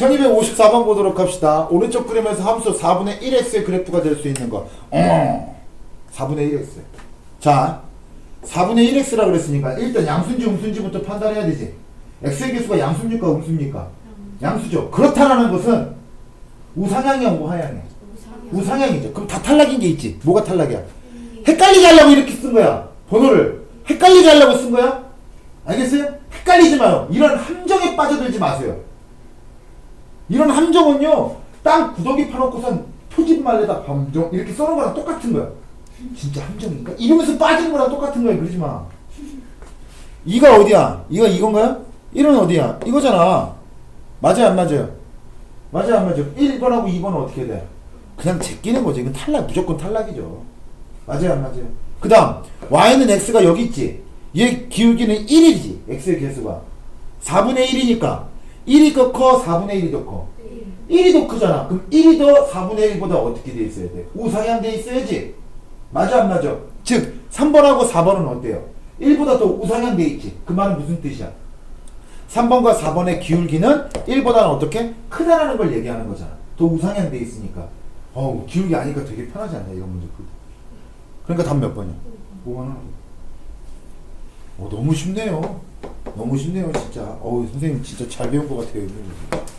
1254번 보도록 합시다. 오른쪽 그림에서 함수 4분의 1x의 그래프가 될 수 있는 거. 어. 4분의 1x. 자, 4분의 1x라 그랬으니까 일단 양수인지 음수인지부터 판단해야 되지. x의 개수가 양수입니까 음수입니까? 양수죠. 그렇다라는 것은 우상향이야 우하향이야? 우상향 이죠. 그럼 다 탈락인 게 있지. 뭐가 탈락이야? 헷갈리게 하려고 이렇게 쓴 거야. 번호를. 헷갈리게 하려고 쓴 거야? 알겠어요? 헷갈리지 마요. 이런 함정에 빠져들지 마세요. 이런 함정은요, 땅 구더기 파놓고선 표집 말에다 함정 이렇게 써놓은 거랑 똑같은 거야. 진짜 함정인가? 이러면서 빠지는 거랑 똑같은 거야. 그러지 마. 이가 어디야? 이가 이건가요? 1은 어디야? 이거잖아. 맞아요, 안 맞아요? 맞아요, 안 맞아요? 1번하고 2번은 어떻게 돼? 그냥 제끼는 거지. 이건 탈락, 무조건 탈락이죠. 맞아요, 안 맞아요? 그 다음, y는 x가 여기 있지. 얘 기울기는 1이지. x의 개수가. 4분의 1이니까. 1이 더 커, 4분의 1이 더 커. 1이 더 크잖아. 그럼 1이 더 4분의 1보다 어떻게 돼 있어야 돼? 우상향 돼 있어야지. 맞아, 안 맞아? 즉, 3번하고 4번은 어때요? 1보다 더 우상향 돼 있지. 그 말은 무슨 뜻이야? 3번과 4번의 기울기는 1보다는 어떻게? 크다라는 걸 얘기하는 거잖아. 더 우상향 돼 있으니까. 어우, 기울기 아니까 되게 편하지 않냐, 이런 문제. 그러니까 답 몇 번이야? 5번 하나. 어, 너무 쉽네요. 너무 쉽네요, 진짜. 어우, 선생님 진짜 잘 배운 것 같아요. 이거.